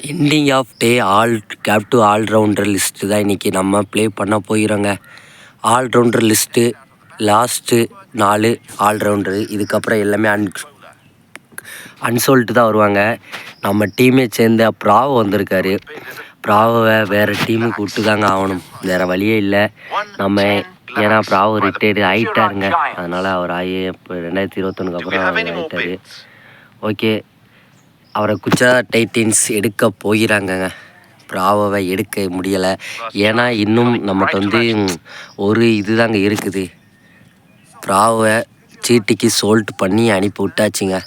Ending of day all cap to allrounder list தான் இன்றைக்கி நம்ம ப்ளே பண்ண போகிறோங்க ஆல்ரவுண்டர் லிஸ்ட்டு லாஸ்ட்டு நாலு ஆல்ரவுண்டரு இதுக்கப்புறம் எல்லாமே அன் அன்சோல்ட்டு தான் வருவாங்க. நம்ம டீமே சேர்ந்த ப்ராவோ வந்திருக்காரு. ப்ராவோவை வேறு டீமு கூப்பிட்டு தாங்க ஆகணும். வேறு வழியே இல்லை. நம்ம ஏன்னா ப்ராவோ ரிட்டையர்டு ஆகிட்டாருங்க அதனால் அவர் ஆகி இப்போ ரெண்டாயிரத்தி இருபத்தொன்னுக்கு அப்புறம் ஆகிட்டாரு ஓகே அவரை குச்சா டைட்டின்ஸ் எடுக்க போகிறாங்கங்க. ப்ராவை எடுக்க முடியலை. ஏன்னா இன்னும் நம்மகிட்ட வந்து ஒரு ஒரு இதுதாங்க இருக்குது. ப்ராவை சீட்டிக்கு சோல்ட் பண்ணி அனுப்பி விட்டாச்சுங்க.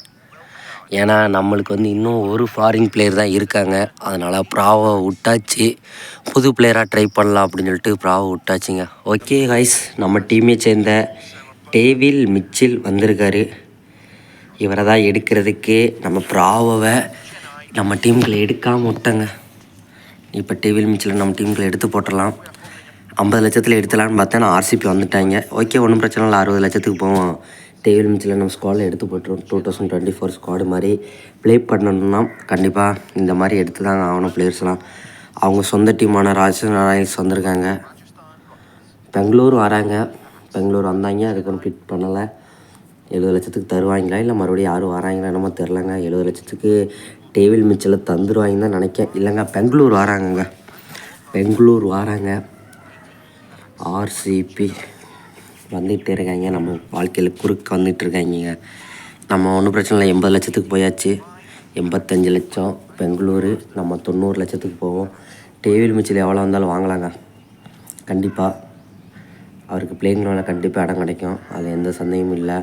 ஏன்னா நம்மளுக்கு வந்து இன்னும் ஒரு ஃபாரின் பிளேயர் தான் இருக்காங்க. அதனால் ப்ராவை விட்டாச்சு. புது பிளேயராக ட்ரை பண்ணலாம் அப்படின்னு சொல்லிட்டு ப்ராவை விட்டாச்சுங்க. ஓகே ஹைஸ் நம்ம டீமை சேர்ந்த டேவில் மிச்சில் வந்திருக்காரு. இவரை தான் எடுக்கிறதுக்கு நம்ம ப்ராவை நம்ம டீம்களை எடுக்காமல் விட்டங்க. இப்போ டேவில் மிச்சில் நம்ம டீம்களை எடுத்து போட்டுடலாம். ஐம்பது லட்சத்தில் எடுத்துலான்னு பார்த்தா நான் ஆர்சிபி வந்துட்டாங்க. ஓகே ஒன்றும் பிரச்சனை இல்லை. அறுபது லட்சத்துக்கு போவோம். டேவில் மிச்சில் நம்ம ஸ்குவாடில் எடுத்து போட்டுருவோம். Two thousand twenty four squad மாதிரி ப்ளே பண்ணணும்னா கண்டிப்பாக இந்த மாதிரி எடுத்து தாங்க ஆகணும் பிளேயர்ஸ்லாம் அவங்க சொந்த டீமான ராஜஸ்தான் ராயல்ஸ் வந்திருக்காங்க. பெங்களூர் வராங்க. பெங்களூர் வந்தாங்க. அதுக்கு ஃபிட் பண்ணலை. எழுபது லட்சத்துக்கு தருவாங்களா? இல்லை மறுபடியும் யாரும் வராங்களா? என்னமோ தெரிலங்க எழுபது லட்சத்துக்கு டேவில் மிச்சில் தந்துருவாங்கன்னு தான் நினைக்கிறேன் இல்லைங்க பெங்களூர் வராங்கங்க. பெங்களூர் வராங்க. ஆர்சிபி வந்துகிட்டே இருக்காங்க. நம்ம வாழ்க்கையில் குறுக்க வந்துகிட்டு இருக்காங்க நம்ம ஒன்றும் பிரச்சனை இல்லை. எண்பது லட்சத்துக்கு போயாச்சு. எண்பத்தஞ்சு லட்சம் பெங்களூரு. நம்ம தொண்ணூறு லட்சத்துக்கு போவோம். டேவில் மிச்சில் எவ்வளோ வந்தாலும் வாங்கலாங்க. கண்டிப்பாக அவருக்கு பிளேயிங் கண்டிப்பாக இடம் கிடைக்கும். அதில் எந்த சந்தேகமும் இல்லை.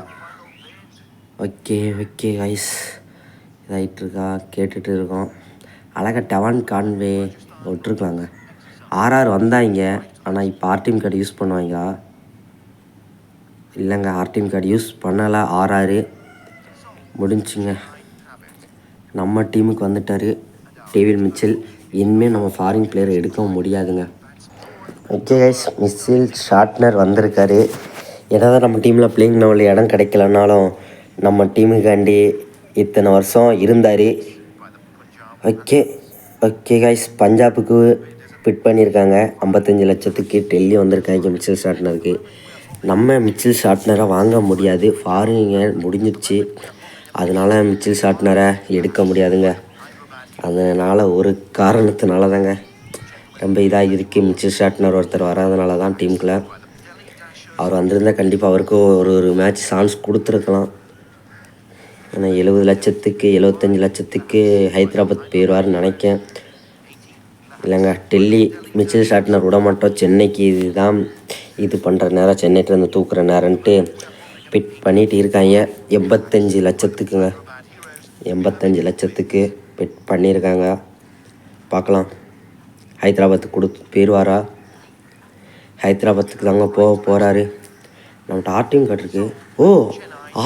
ஓகே ஓகே கைஸ் இதாகிட்டுருக்கா கேட்டுட்டு இருக்கோம் அழகாக டவான் கான்வே விட்டுருக்கலாங்க ஆர்ஆர் வந்தாங்க ஆனால் இப்போ ஆர்டிஎம் கார்டு யூஸ் பண்ணுவாங்களா இல்லைங்க ஆர்டிஎம் கார்டு யூஸ் பண்ணலை ஆர்ஆர் முடிஞ்சுங்க. நம்ம டீமுக்கு வந்துட்டார் டேவிட் மிச்சில் இனிமேல் நம்ம ஃபாரின் பிளேயரை எடுக்கவும் முடியாதுங்க. ஓகே கைஸ் மிஸ்ஸில் ஷார்ட்னர் வந்திருக்காரு. ஏதாவது நம்ம டீமில் பிளேயிங் லெவலில் இடம் கிடைக்கலனாலும் நம்ம டீமுக்காண்டி இத்தனை வருஷம் இருந்தார். ஓகே ஓகே கைஸ் பஞ்சாபுக்கு ஃபிட் பண்ணியிருக்காங்க. ஐம்பத்தஞ்சு லட்சத்துக்கு டெல்லி வந்திருக்காங்க மிச்சில் ஷார்ட்னருக்கு நம்ம மிச்சில் ஷார்ட்னரை வாங்க முடியாது. ஃபாரினிங்க முடிஞ்சிடுச்சு அதனால் மிச்சில் ஷார்ட்னரை எடுக்க முடியாதுங்க. அதனால் ஒரு காரணத்தினால தாங்க ரொம்ப இதாக இருக்குது மிச்சில் ஷார்ட்னர் ஒருத்தர் வராதனால தான் டீமுக்குள்ள அவர் வந்திருந்தால் கண்டிப்பாக அவருக்கு ஒரு ஒரு மேட்ச் சான்ஸ் கொடுத்துருக்கலாம். ஆனால் எழுபது லட்சத்துக்கு எழுபத்தஞ்சி லட்சத்துக்கு ஹைதராபாத் போயிடுவார்னு நினைக்கேன். இல்லைங்க டெல்லி மிச்சில் ஷாட்னர் விட மாட்டோம். சென்னைக்கு இதுதான் இது பண்ணுற நேரம். சென்னையிலேருந்து தூக்குற நேரம்ன்ட்டு பிட் பண்ணிகிட்டு இருக்காங்க. எண்பத்தஞ்சு லட்சத்துக்குங்க. எண்பத்தஞ்சு லட்சத்துக்கு பிட் பண்ணியிருக்காங்க பார்க்கலாம். ஹைதராபாத்துக்கு கொடுத்து போயிடுவாரா ஹைதராபாத்துக்கு தாங்க போக போகிறாரு நம்மகிட்ட ஆர்டிஎம் கார்டு இருக்குது ஓ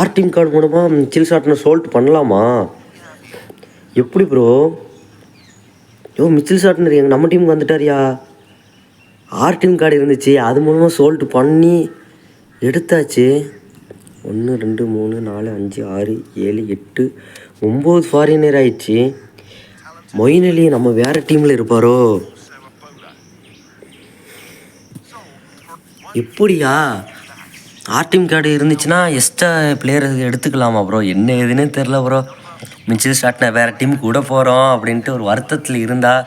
ஆர்டிங் கார்டு மூலமாக சில் ஷாட்னு சோல்ட் பண்ணலாமா? எப்படி ப்ரோ யோ மிச்சில் ஷாட்னர் எங்கள் நம்ம டீமுக்கு வந்துட்டாரியா? ஆர்டிங் கார்டு இருந்துச்சு. அது மூலமாக சோல்ட் பண்ணி எடுத்தாச்சு. ஒன்று ரெண்டு மூணு நாலு அஞ்சு ஆறு ஏழு எட்டு ஒம்பது ஃபாரினர் ஆயிடுச்சு. மொயின் அலி நம்ம வேறு டீமில் இருப்பாரோ? எப்படியா? ஆர்டிம் கார்டு இருந்துச்சுன்னா எக்ஸ்ட்ரா பிளேயர் எடுத்துக்கலாமா ப்ரோ என்ன ஏதுன்னே தெரில ப்ரோ மிச்சில் ஸ்டார்ட்னா வேறு டீமுக்கு கூட போகிறோம் அப்படின்ட்டு ஒரு வருத்தத்தில் இருந்தால்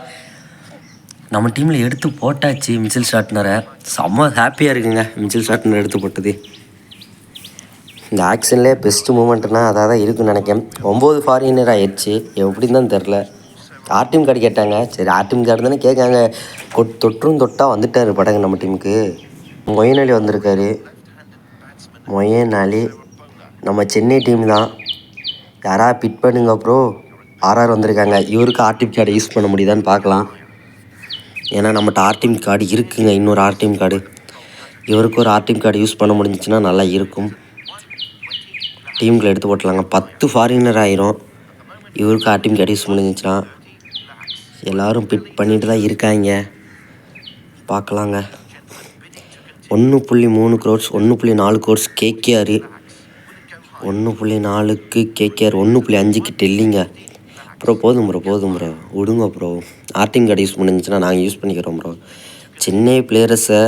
நம்ம டீமில் எடுத்து போட்டாச்சு மிச்சில் ஷாட்னரை செம்ம ஹாப்பியாக இருக்குங்க மிச்சில் ஷாட்னர் எடுத்து போட்டது. இந்த ஆக்ஷன்லேயே பெஸ்ட்டு மூமெண்ட்னா அதாக தான் இருக்குன்னு நினைக்கிறேன். ஒம்பது ஃபாரினர் ஆயிடுச்சு எப்படின்னு தான் தெரில ஆர்டிம் கார்டு கேட்டாங்க சரி ஆர்டிம் கார்டு தானே கேட்காங்க. கொட் தொற்றும் தொட்டால் வந்துட்டார் படங்க நம்ம டீமுக்கு மொயின் அலி வந்திருக்காரு. மொயனாலே நம்ம சென்னை டீம் தான் யாரா பிட் பண்ணுங்க ப்ரோ ஆர்ஆர் வந்திருக்காங்க. இவருக்கு ஆர்டிஎம் கார்டு யூஸ் பண்ண முடியுதான்னு பார்க்கலாம். ஏன்னா நம்மகிட்ட ஆர்டிஎம் கார்டு இருக்குங்க. இன்னொரு ஆர்டிஎம் கார்டு. இவருக்கு ஒரு ஆர்டிஎம் கார்டு யூஸ் பண்ண முடிஞ்சிச்சுன்னா நல்லா இருக்கும். டீமுக்குள்ள எடுத்து போட்டலாங்க பத்து ஃபாரினர் ஆயிரும். இவருக்கு ஆர்டிஎம் கார்டு யூஸ் முடிஞ்சிச்சுன்னா எல்லோரும் பிட் பண்ணிட்டு தான் இருக்காங்க. பார்க்கலாங்க. ஒன்று புள்ளி மூணு க்ரோட்ஸ் ஒன்று புள்ளி நாலு க்ரோட்ஸ் கேகேஆர் ஒன்று புள்ளி நாலுக்கு கேகேஆர் ஒன்று புள்ளி அஞ்சுக்கு டெல்லிங்க ப்ரோ போதும் ப்ரோ போதும் ப்ரோ. விடுங்க ப்ரோ. ஆர்டிங் கார்டு யூஸ் பண்ணிருந்துச்சுன்னா நாங்கள் யூஸ் பண்ணிக்கிறோம் ப்ரோ. சென்னை பிளேயர்ஸை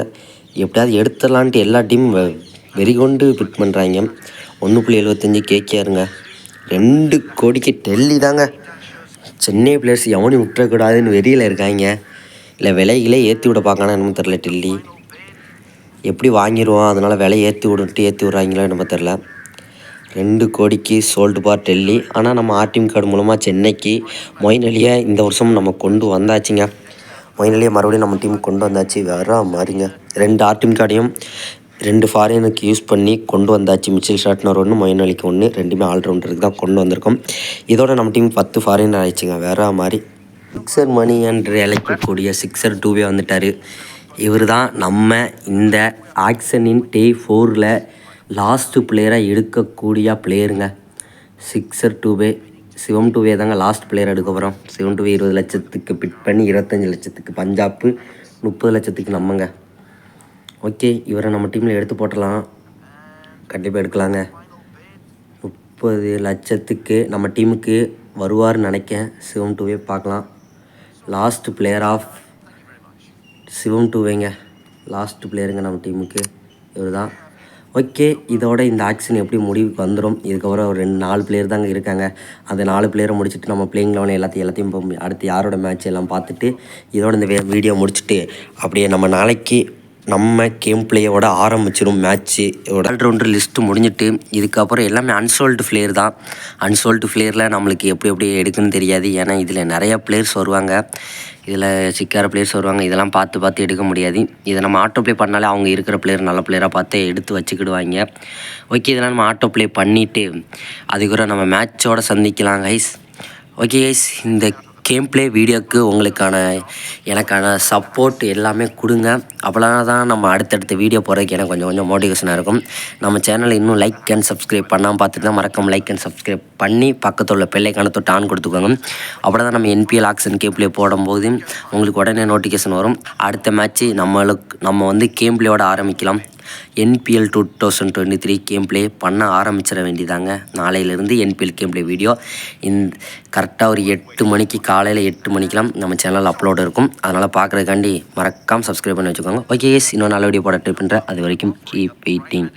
எப்படியாவது எடுத்துடலான்ட்டு எல்லா டீமும் வெறி கொண்டு பிட் பண்ணுறாங்க ஒன்று புள்ளி எழுபத்தஞ்சி கேகேஆருங்க ரெண்டு கோடிக்கு டெல்லி தாங்க. சென்னை பிளேயர்ஸ் எவனையும் விட்டுறக்கூடாதுன்னு வெறியில் இருக்காங்க. இல்லை விலைகளே ஏற்றி விட பார்க்கானா என்னமோ தெரில டெல்லி எப்படி வாங்கிடுவோம் அதனால் விலை ஏற்றி விட்டுட்டு ஏற்றி விட்றாங்களோ நம்ம தெரில ரெண்டு கோடிக்கு சோல்டு பார் டெல்லி. ஆனால் நம்ம ஆர்டிஎம் கார்டு மூலமாக சென்னைக்கு மொயின் அலியை இந்த வருஷம் நம்ம கொண்டு வந்தாச்சுங்க. மொயின் அலியை மறுபடியும் நம்ம டீம் கொண்டு வந்தாச்சு. வேற மாதிரிங்க. ரெண்டு ஆர்டிஎம் கார்டையும் ரெண்டு ஃபாரினுக்கு யூஸ் பண்ணி கொண்டு வந்தாச்சு. மிச்சில் ஷாட்னர் ஒன்று மொயின் அலிக்கு ஒன்று ரெண்டுமே ஆல்ரவுண்டருக்கு தான் கொண்டு வந்திருக்கோம். இதோட நம்ம டீம் பத்து ஃபாரின் ஆயிடுச்சுங்க. வேற மாதிரி. சிக்ஸர் மணி என்று அழைக்கக்கூடிய சிக்ஸர் டூவே வந்துட்டார். இவர் தான் நம்ம இந்த ஆக்ஷனின் டே ஃபோரில் லாஸ்ட்டு பிளேயராக எடுக்கக்கூடிய பிளேயருங்க சிக்ஸர் டூவே சிவம் டூவே தாங்க லாஸ்ட் பிளேயர் எடுக்க போகிறோம் சிவம் டூவே இருபது லட்சத்துக்கு பிட் பண்ணி இருபத்தஞ்சி லட்சத்துக்கு பஞ்சாப்பு முப்பது லட்சத்துக்கு நம்மங்க. ஓகே இவரை நம்ம டீமில் எடுத்து போட்டலாம். கண்டிப்பாக எடுக்கலாங்க. முப்பது லட்சத்துக்கு நம்ம டீமுக்கு வருவார்னு நினைக்கேன். சிவம் டூவே பார்க்கலாம். லாஸ்ட் பிளேயர் ஆஃப் சிவம் டூவேங்க லாஸ்ட் பிளேயருங்க நம்ம டீமுக்கு இவர் தான் ஓகே இதோட இந்த ஆக்ஷன் எப்படி முடிவுக்கு வந்துடும் இதுக்கப்புறம் ஒரு ரெண்டு நாலு பிளேயர் தாங்க இருக்காங்க. அந்த நாலு பிளேயரை முடிச்சுட்டு நம்ம பிளேயிங் லெவன் எல்லாத்தையும் எல்லாத்தையும் அடுத்து யாரோட மேட்ச் எல்லாம் பார்த்துட்டு இதோட இந்த வீடியோ முடிச்சுட்டு அப்படியே நம்ம நாளைக்கு நம்ம கேம் பிளேயோட ஆரம்பிச்சிடும் மேட்ச்சு ஆல்ரவுண்டர் லிஸ்ட்டு முடிஞ்சிட்டு இதுக்கப்புறம் எல்லாமே அன்சோல்டு பிளேயர் தான். அன்சோல்டு பிளேயரில் நம்மளுக்கு எப்படி எப்படி எடுக்குன்னு தெரியாது. ஏன்னா இதில் நிறையா பிளேயர்ஸ் வருவாங்க. இதில் சிக்கார பிளேயர்ஸ் வருவாங்க. இதெல்லாம் பார்த்து பார்த்து எடுக்க முடியாது. இதை நம்ம ஆட்டோ ப்ளே பண்ணாலே அவங்க இருக்கிற பிளேயர் நல்ல பிளேயராக பார்த்து எடுத்து வச்சுக்கிடுவாங்க. ஓகே இதெல்லாம் நம்ம ஆட்டோ ப்ளே பண்ணிவிட்டு அதுக்கப்புறம் நம்ம மேட்சோட சந்திக்கலாம் கைஸ் ஓகே கைஸ் இந்த கேம் ப்ளே வீடியோக்கு உங்களுக்கான எனக்கான சப்போர்ட் எல்லாமே கொடுங்க. அப்போலாம் தான் நம்ம அடுத்தடுத்த வீடியோ போகிறதுக்கு எனக்கு கொஞ்சம் கொஞ்சம் மோட்டிவேஷனாக இருக்கும். நம்ம சேனலை இன்னும் லைக் அண்ட் சப்ஸ்கிரைப் பண்ணாமல் பார்த்துட்டு தான் மறக்காமல் லைக் அண்ட் சப்ஸ்கிரைப் பண்ணி பக்கத்தில் உள்ள பெல்லைக்கான தொட்டு ஆன் கொடுத்துக்கோங்க. அவ்வளோ தான் நம்ம என்பிஎல் ஆக்ஷன் கேம் ப்ளே போடும்போது உங்களுக்கு உடனே நோட்டிஃபிகேஷன் வரும். அடுத்த மேட்ச்சு நம்மளுக்கு நம்ம வந்து கேம் ப்ளேயோட ஆரம்பிக்கலாம். NPL two thousand twenty three game play பண்ண ஆரம்பிச்சிட வேண்டியதாங்க. நாளையிலேருந்து என்பிஎல் கேம் ப்ளே வீடியோ இந் கரெக்டாக ஒரு எட்டு மணிக்கு காலையில் எட்டு மணிக்கெலாம் நம்ம சேனலில் அப்லோட் இருக்கும். அதனால் பார்க்குறதுக்காண்டி மறக்காமல் சப்ஸ்கிரைப் பண்ணி வச்சுக்கோங்க. ஓகே எஸ் இன்னொரு நல்ல வீடியோ போட ட்ரை பண்ணுறேன் அது வரைக்கும் கீப் வெயிட்டிங்